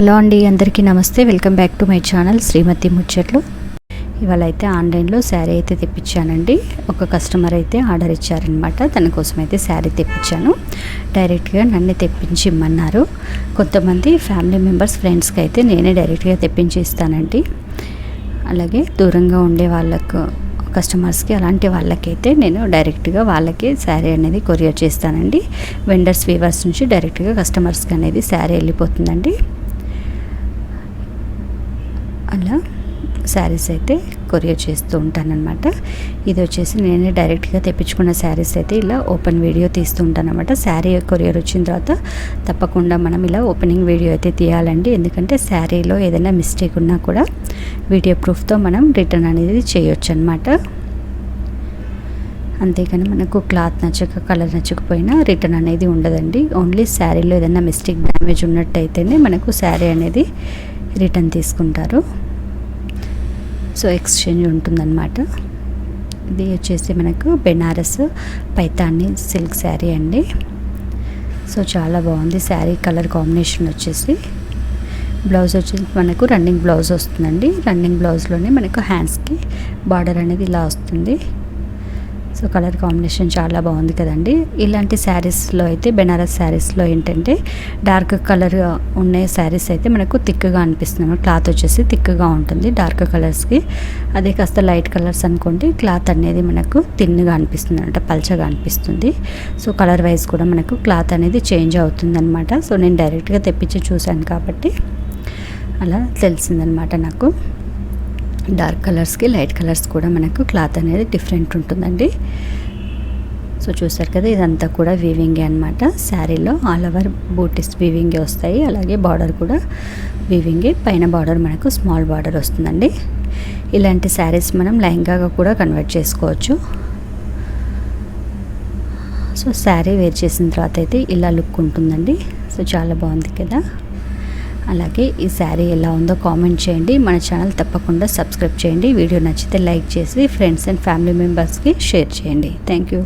Hello అండి అందరికీ నమస్తే. Welcome back to my channel Srimathi Muchatlu. ఇవాళ అయితే ఆన్లైన్లో శారీ అయితే తెప్పించానండి. ఒక కస్టమర్ అయితే ఆర్డర్ ఇచ్చారనమాట. తన కోసం అయితే శారీ తెప్పించాను. డైరెక్ట్గా నన్ను తెప్పించి ఇమ్మన్నారు. కొంతమంది ఫ్యామిలీ మెంబర్స్ ఫ్రెండ్స్కి అయితే నేనే డైరెక్ట్గా తెప్పించి ఇస్తానండి అలాగే దూరంగా ఉండే వాళ్ళకు కస్టమర్స్కి అలాంటి వాళ్ళకైతే నేను డైరెక్ట్గా వాళ్ళకి శారీ అనేది కొరియర్ చేస్తానండి. వెండర్స్ వీవర్స్ నుంచి డైరెక్ట్గా కస్టమర్స్కి అనేది శారీ వెళ్ళిపోతుందండి. అలా శారీస్ అయితే కొరియర్ చేస్తూ ఉంటానన్నమాట. ఇది వచ్చేసి నేనే డైరెక్ట్గా తెప్పించుకున్న శారీస్ అయితే ఇలా ఓపెన్ వీడియో తీస్తూ ఉంటానమాట శారీ కొరియర్ వచ్చిన తర్వాత తప్పకుండా మనం ఇలా ఓపెనింగ్ వీడియో అయితే తీయాలండి. ఎందుకంటే శారీలో ఏదైనా మిస్టేక్ ఉన్నా కూడా వీడియో ప్రూఫ్తో మనం రిటర్న్ అనేది చేయొచ్చు అనమాట అంతేకాని మనకు క్లాత్ నచ్చక కలర్ నచ్చకపోయినా రిటర్న్ అనేది ఉండదండి. ఓన్లీ శారీలో ఏదైనా మిస్టేక్ డ్యామేజ్ ఉన్నట్టయితేనే మనకు శారీ అనేది రిటర్న్ తీసుకుంటారు. సో ఎక్స్చేంజ్ ఉంటుందన్నమాట. ఇది వచ్చేసి మనకు బెనారస్ పైతాని సిల్క్ శారీ అండి. సో చాలా బాగుంది. శారీ కలర్ కాంబినేషన్ వచ్చేసి. బ్లౌజ్ వచ్చేసి మనకు రన్నింగ్ బ్లౌజ్ వస్తుందండి. రన్నింగ్ బ్లౌజ్లోనే మనకు హ్యాండ్స్కి బార్డర్ అనేది ఇలా వస్తుంది. సో కలర్ కాంబినేషన్ చాలా బాగుంది కదండి. ఇలాంటి శారీస్లో అయితే బెనారస్ శారీస్లో ఏంటంటే డార్క్ కలర్ ఉన్న శారీస్ అయితే మనకు థిక్గా అనిపిస్తుంది క్లాత్ వచ్చేసి థిక్గా ఉంటుంది డార్క్ కలర్స్కి అదే కాస్త లైట్ కలర్స్ అనుకోండి క్లాత్ అనేది మనకు తిన్నుగా అనిపిస్తుంది అనమాట పల్చగా అనిపిస్తుంది. సో కలర్ వైజ్ కూడా మనకు క్లాత్ అనేది చేంజ్ అవుతుంది అనమాట. సో నేను డైరెక్ట్గా తెప్పించి చూశాను కాబట్టి అలా తెలిసిందనమాట నాకు. డార్క్ కలర్స్కి లైట్ కలర్స్ కూడా మనకు క్లాత్ అనేది డిఫరెంట్ ఉంటుందండి. సో చూసారు కదా ఇదంతా కూడా వీవింగే అనమాట శారీలో ఆల్ ఓవర్ బూటీస్ వీవింగే వస్తాయి. అలాగే బార్డర్ కూడా వీవింగే పైన బార్డర్ మనకు స్మాల్ బార్డర్ వస్తుందండి. ఇలాంటి శారీస్ మనం లెహంగాగా కూడా కన్వర్ట్ చేసుకోవచ్చు. సో శారీ వేర్ చేసిన తర్వాత అయితే ఇలా లుక్ ఉంటుందండి. సో చాలా బాగుంది కదా. అలాగే ఈ శారీ ఎలా ఉందో కామెంట్ చేయండి. మన ఛానల్ తప్పకుండా సబ్స్క్రైబ్ చేయండి. వీడియో నచ్చితే లైక్ చేసి ఫ్రెండ్స్ అండ్ ఫ్యామిలీ మెంబర్స్కి షేర్ చేయండి. Thank you